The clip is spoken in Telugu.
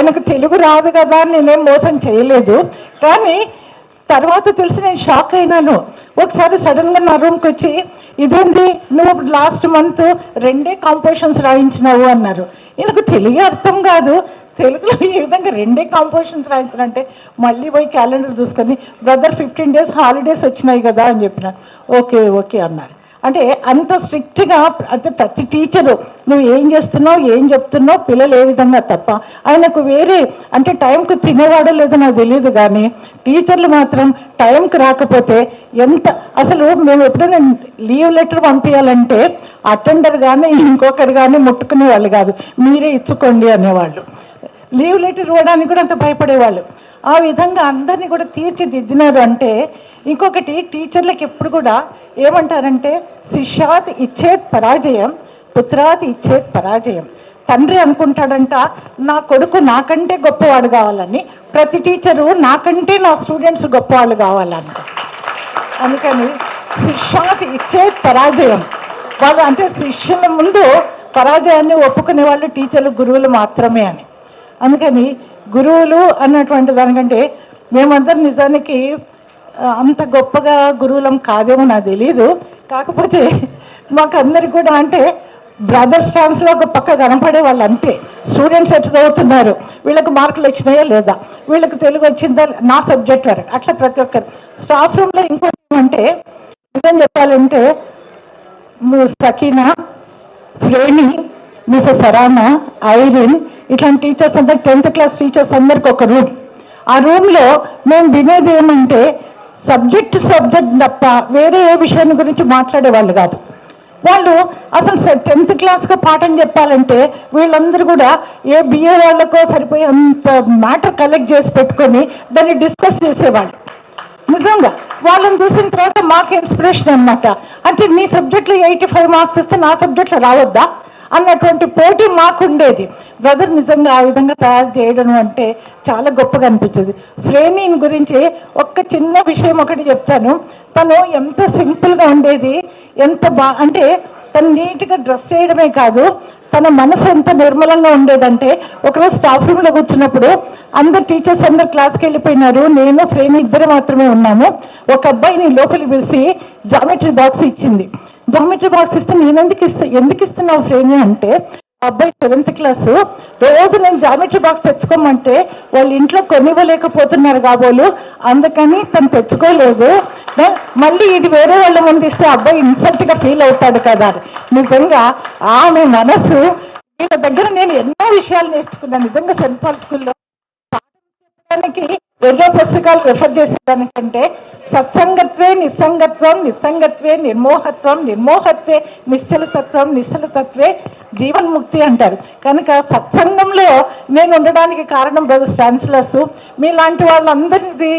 ఆయనకు తెలుగు రాదు కదా అని నేనేం మోసం చేయలేదు. కానీ తర్వాత తెలిసి నేను షాక్ అయినాను. ఒకసారి సడన్గా నా రూమ్కి వచ్చి ఇదేంటి నువ్వు లాస్ట్ మంత్ రెండే కాంపోజిషన్స్ రాయించినావు అన్నారు. ఈయనకు తెలుగు అర్థం కాదు. తెలుగులో ఈ విధంగా రెండే కాంపోజిషన్స్ రాయించారంటే మళ్ళీ పోయి క్యాలెండర్ చూసుకొని బ్రదర్ ఫిఫ్టీన్ డేస్ హాలిడేస్ వచ్చినాయి కదా అని చెప్పిన. ఓకే ఓకే అన్నారు. అంటే అంత స్ట్రిక్ట్గా అంటే ప్రతి టీచరు నువ్వు ఏం చేస్తున్నావు ఏం చెప్తున్నావు పిల్లలు ఏ విధంగా తప్ప ఆయనకు వేరే అంటే టైంకు తినేవాడో లేదో నాకు తెలియదు కానీ టీచర్లు మాత్రం టైంకి రాకపోతే ఎంత అసలు మేము ఎప్పుడైనా లీవ్ లెటర్ పంపించాలంటే అటెండర్ కానీ ఇంకొకరు కానీ ముట్టుకునే వాళ్ళు కాదు. మీరే ఇచ్చుకోండి అనేవాళ్ళు. లీవ్ లెటర్ ఇవ్వడానికి కూడా అంత భయపడేవాళ్ళు. ఆ విధంగా అందరినీ కూడా తీర్చిదిద్దినారు అంటే ఇంకొకటి టీచర్లకు ఎప్పుడు కూడా ఏమంటారంటే శిష్యాత్ ఇచ్చేత్ పరాజయం పుత్రాత్ ఇచ్చేత్ పరాజయం. తండ్రి అనుకుంటాడంట నా కొడుకు నాకంటే గొప్పవాడు కావాలని ప్రతి టీచరు నాకంటే నా స్టూడెంట్స్ గొప్పవాళ్ళు కావాలంట అందుకని శిష్యాత్ ఇచ్చే పరాజయం. వాళ్ళు అంటే శిష్యుల ముందు పరాజయాన్ని ఒప్పుకునే వాళ్ళు టీచర్లు గురువులు మాత్రమే అని. అందుకని గురువులు అన్నటువంటి దానికంటే మేమందరం నిజానికి అంత గొప్పగా గురువులం కాదేమో నాకు తెలియదు కాకపోతే మాకు అందరికి కూడా అంటే బ్రదర్స్ ఛాన్స్లో ఒక పక్క కనపడే వాళ్ళు అంతే. స్టూడెంట్స్ ఎట్లా చదువుతున్నారు? వీళ్ళకి మార్కులు వచ్చినాయా లేదా? వీళ్ళకి తెలుగు వచ్చిందా? నా సబ్జెక్ట్ వారు అట్లా ప్రతి ఒక్కరు. స్టాఫ్ రూమ్లో ఇంకోటి ఏమంటే నిజం చెప్పాలంటే సకీనా ఫ్రేణి మిసెస్ సరానా ఐరిన్ ఇట్లాంటి టీచర్స్ అందరు టెన్త్ క్లాస్ టీచర్స్ అందరికి ఒక రూమ్. ఆ రూమ్లో మేము వినేది ఏమంటే సబ్జెక్ట్ సబ్జెక్ట్ తప్ప వేరే ఏ విషయాన్ని గురించి మాట్లాడేవాళ్ళు కాదు. వాళ్ళు అసలు టెన్త్ క్లాస్గా పాఠం చెప్పాలంటే వీళ్ళందరూ కూడా ఏ బిఏ వాళ్ళకో సరిపోయేంత మ్యాటర్ కలెక్ట్ చేసి పెట్టుకొని దాన్ని డిస్కస్ చేసేవాళ్ళు. నిజంగా వాళ్ళని చూసిన తర్వాత మాకు ఇన్స్పిరేషన్ అన్నమాట. అంటే నీ సబ్జెక్ట్లో ఎయిటీ ఫైవ్ మార్క్స్ ఇస్తే నా సబ్జెక్ట్లో రావద్దా? అన్నటువంటి పోటీ మాకు ఉండేది బ్రదర్ నిజంగా ఆ విధంగా తయారు చేయడం అంటే చాలా గొప్పగా అనిపించేది. ఫ్రేమింగ్ గురించి ఒక్క చిన్న విషయం ఒకటి చెప్తాను. తను ఎంత సింపుల్గా ఉండేది ఎంత బా అంటే తను నీట్గా డ్రెస్ చేయడమే కాదు తన మనసు ఎంత నిర్మలంగా ఉండేదంటే ఒకరోజు స్టాఫ్ రూమ్లో కూర్చున్నప్పుడు అందరు టీచర్స్ అందరు క్లాస్కి వెళ్ళిపోయినారు. నేను ఫ్రేమ్ ఇద్దరు మాత్రమే ఉన్నాము. ఒక అబ్బాయిని లోపలికి పిలిచి జామెట్రీ బాక్స్ ఇచ్చింది. జామెట్రీ బాక్స్ ఇస్తే నేను ఎందుకు ఇస్తా ఎందుకు ఇస్తున్నావు ఫ్రేమ్ అంటే ఆ అబ్బాయి సెవెంత్ క్లాస్ రోజు నేను జామెట్రీ బాక్స్ తెచ్చుకోమంటే వాళ్ళ ఇంట్లో కొనివ్వలేకపోతున్నారు కాబోలు. అందుకని తను తెచ్చుకోలేదు. మళ్ళీ ఇది వేరే వాళ్ళ ముందు ఇస్తే అబ్బాయి ఇన్సల్ట్గా ఫీల్ అవుతాడు కదా. నిజంగా ఆమె మనసు వీళ్ళ దగ్గర నేను ఎన్నో విషయాలు నేర్చుకున్నాను. నిజంగా సెంట్ పాల్ స్కూల్లో చెప్పడానికి ఎన్నో పుస్తకాలు రెఫర్ చేసేదానికంటే సత్సంగత్వే నిస్సంగత్వం నిస్సంగత్వే నిర్మోహత్వం నిర్మోహత్వే నిశ్చల సత్వం నిశ్చల తత్వే జీవన్ముక్తి అంటారు. కనుక సత్సంగంలో నేను ఉండడానికి కారణం బ్రదర్ ఛాన్సలర్స్ మీలాంటి వాళ్ళందరిది